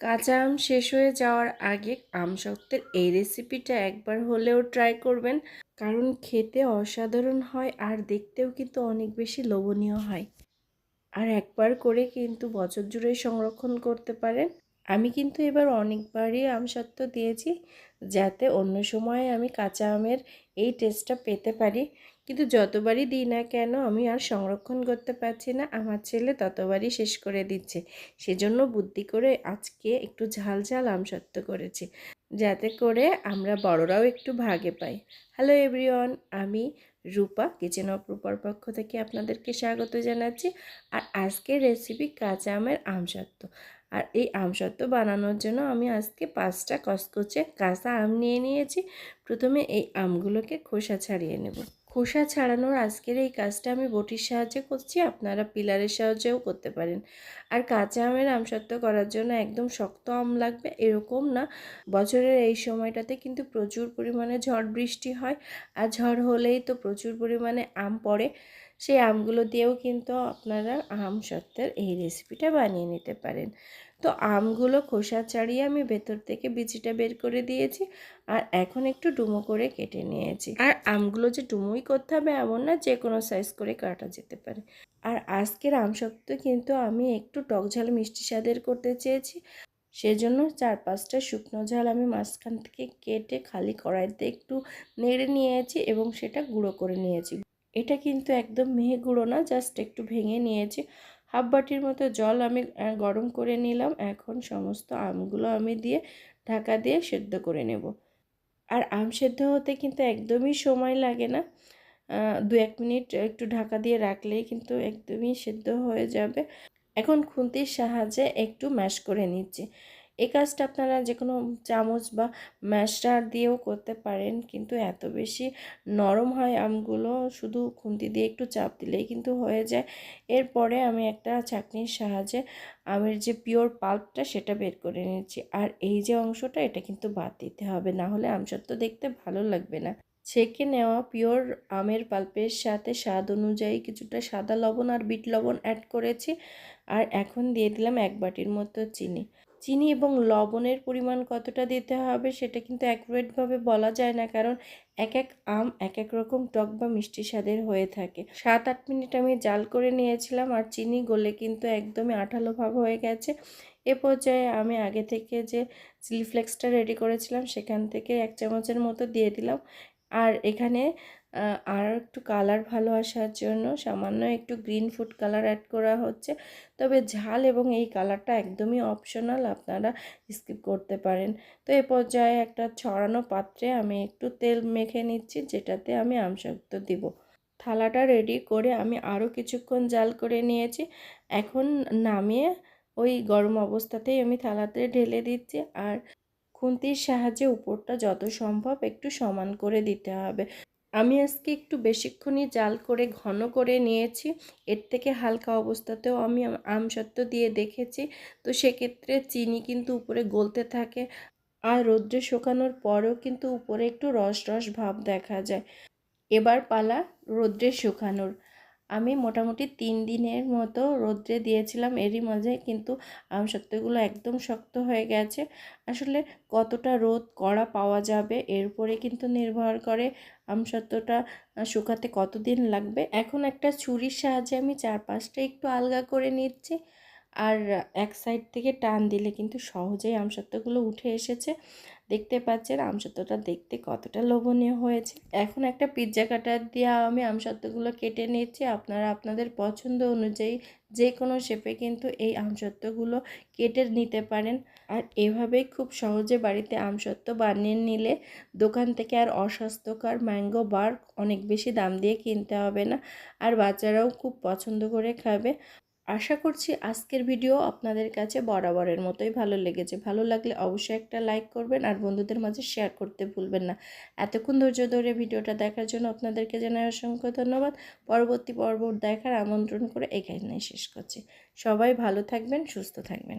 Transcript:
কাঁচা আম শেষ হয়ে যাওয়ার আগে আম সত্ত্বের এই রেসিপিটা একবার হলেও ট্রাই করবেন। কারণ খেতে অসাধারণ হয় আর দেখতেও কিন্তু অনেক বেশি লোভনীয় হয়। আর একবার করে কিন্তু বছর জুড়ে সংরক্ষণ করতে পারেন। আমি কিন্তু এবার অনেকবারই আমসত্ত্ব দিয়েছি, যাতে অন্য সময়ে আমি কাঁচা আমের এই টেস্টটা পেতে পারি। কিন্তু যতবারই দিই না কেন আমি আর সংরক্ষণ করতে পারছি না, আমার ছেলে ততবারই শেষ করে দিচ্ছে। সেজন্য বুদ্ধি করে আজকে একটু ঝাল ঝাল আমসত্ত্ব করেছি, যাতে করে আমরা বড়রাও একটু ভাগে পাই। হ্যালো এভরিওয়ান আমি রূপা কিচেন অফ রূপার পক্ষ থেকে আপনাদেরকে স্বাগত জানাচ্ছি। আর আজকের রেসিপি কাঁচা আমের আমসত্ত্ব আর এই আমসত্ত্ব বানানোর জন্য আমি আজকে পাঁচটা কসকচে কাঁচা আম নিয়ে নিয়েছি। প্রথমে এই আমগুলোকে খোসা ছাড়িয়ে নেব। খোসা ছাড়ানোর আজকের এই কাজটা আমি বটির সাহায্যে করছি, আপনারা পিলারের সাহায্যেও করতে পারেন। আর কাঁচা আমের আমসত্ত্ব করার জন্য একদম শক্ত আম লাগবে, এরকম না। বছরের এই সময়টাতে কিন্তু প্রচুর পরিমাণে ঝড় বৃষ্টি হয়, আর ঝড় হলেই তো প্রচুর পরিমাণে আম পড়ে। সেই আমগুলো দিয়েও কিন্তু আপনারা আম সত্ত্বের এই রেসিপিটা বানিয়ে নিতে পারেন। তো আমগুলো খোসা ছাড়িয়ে আমি ভেতর থেকে বিচিটা বের করে দিয়েছি আর এখন একটু ডুমো করে কেটে নিয়েছি। আর আমগুলো যে ডুমোই করতে হবে এমন না, যে কোনো সাইজ করে কাটা যেতে পারে। আর আজকের আম সত্ত্ব কিন্তু আমি একটু টক ঝাল মিষ্টি স্বাদের করতে চেয়েছি। সেজন্য চার পাঁচটা শুকনো ঝাল আমি মাঝখান থেকে কেটে খালি কড়াইতে একটু নেড়ে নিয়েছি এবং সেটা গুঁড়ো করে নিয়েছি। এটা কিন্তু একদম মেহে গুঁড়ো না জাস্ট একটু ভেঙে নিয়েছি। হাফ বাটির মতো জল আমি গরম করে নিলাম। এখন সমস্ত আমগুলো আমি দিয়ে ঢাকা দিয়ে সেদ্ধ করে নেব। আর আম সেদ্ধ হতে কিন্তু একদমই সময় লাগে না। দু এক মিনিট একটু ঢাকা দিয়ে রাখলেই কিন্তু একদমই সেদ্ধ হয়ে যাবে। এখন খুন্তির সাহায্যে একটু ম্যাশ করে নিচ্ছি। এই কাজটা আপনারা যে কোনো চামচ বা ম্যাশার দিয়েও করতে পারেন, কিন্তু এত বেশি নরম হয় আমগুলো, শুধু খুন্তি দিয়ে একটু চাপ দিলেই কিন্তু হয়ে যায়। এরপরে আমি একটা চাটনির সাহায্যে আমের যে পিওর পাল্পটা সেটা বের করে নিচ্ছি আর এই যে অংশটা, এটা কিন্তু বাদ দিতে হবে, না হলে আমসত্ব দেখতে ভালো লাগবে না। ছেঁকে নেওয়া পিওর আমের পাল্পের সাথে স্বাদ অনুযায়ী কিছুটা সাদা লবণ আর বিট লবণ অ্যাড করেছি। আর এখন দিয়ে দিলাম এক বাটির মতো চিনি। চিনি এবং লবণের পরিমাণ কতটা দিতে হবে সেটা কিন্তু অ্যাকুরেটভাবে বলা যায় না। কারণ এক এক আম, এক এক রকম টক বা মিষ্টি স্বাদের হয়ে থাকে। সাত আট মিনিট আমি জাল করে নিয়েছিলাম আর চিনি গলে কিন্তু একদমই আঠালো ভাব হয়ে গেছে। এ পর্যায়ে আমি আগে থেকে যে চিলি ফ্লেক্সটা রেডি করেছিলাম সেখান থেকে এক চামচের মতো দিয়ে দিলাম। আর এখানে আর একটু কালার ভালো আসার জন্য সামান্য একটু গ্রিন ফুড কালার অ্যাড করা হচ্ছে। তবে ঝাল এবং এই কালারটা একদমই অপশনাল আপনারা স্কিপ করতে পারেন। তো এ পর্যায়ে একটা ছড়ানো পাত্রে আমি একটু তেল মেখে নিচ্ছি, যেটাতে আমি আমসক্ত দিব। থালাটা রেডি করে আমি আরও কিছুক্ষণ জাল করে নিয়েছি। এখন নামিয়ে ওই গরম অবস্থাতেই আমি থালাতে ঢেলে দিচ্ছি। আর খুন্তির সাহায্যে উপরটা যত সম্ভব একটু সমান করে দিতে হবে। আমি আজকে একটু বেশিক্ষণই জাল করে, ঘন করে নিয়েছি। এর থেকে হালকা অবস্থাতেও আমি আমসত্ত্ব দিয়ে দেখেছি। তো সেক্ষেত্রে চিনি কিন্তু উপরে গলতে থাকে আর রৌদ্রে শুকানোর পরেও কিন্তু উপরে একটু রস রস ভাব দেখা যায়। এবার পালা রৌদ্রে শুকানোর। আমি মোটামুটি তিন দিনের মতো রোদ্রে দিয়েছিলাম এরই মাঝে, কিন্তু আম আমসত্ত্বগুলো একদম শক্ত হয়ে গেছে। আসলে কতটা রোদ কড়া পাওয়া যাবে এর উপরে কিন্তু নির্ভর করে আম আমসত্ত্বটা শুকাতে কতদিন লাগবে। এখন একটা ছুরির সাহায্যে আমি চার পাঁচটা একটু আলগা করে নিচ্ছি, আর এক সাইড থেকে টান দিলে কিন্তু সহজেই আমসত্ত্বগুলো উঠে এসেছে। দেখতে পাচ্ছেন আমসত্ত্বটা দেখতে কতটা লোভনীয় হয়েছে। এখন একটা পিৎজা কাটার দিয়ে আমি আমসত্ত্বগুলো কেটে নিচ্ছি। আপনারা আপনাদের পছন্দ অনুযায়ী যে কোনো শেপে কিন্তু এই আমসত্ত্বগুলো কেটে নিতে পারেন। আর এভাবেই খুব সহজে বাড়িতে আমসত্ত্ব বানিয়ে নিলে দোকান থেকে আর অস্বাস্থ্যকর ম্যাঙ্গো বার অনেক বেশি দাম দিয়ে কিনতে হবে না। আর বাচ্চারাও খুব পছন্দ করে খাবে। আশা করছি আজকের ভিডিও আপনাদের কাছে বরাবরের মতোই ভালো লেগেছে। ভালো লাগলে অবশ্যই একটা লাইক করবেন আর বন্ধুদের মাঝে শেয়ার করতে ভুলবেন না। এতক্ষণ ধৈর্য ধরে ভিডিওটা দেখার জন্য আপনাদেরকে জানাই অসংখ্য ধন্যবাদ। পরবর্তী পর্ব দেখার আমন্ত্রণ করে এখানে শেষ করছি। সবাই ভালো থাকবেন, সুস্থ থাকবেন।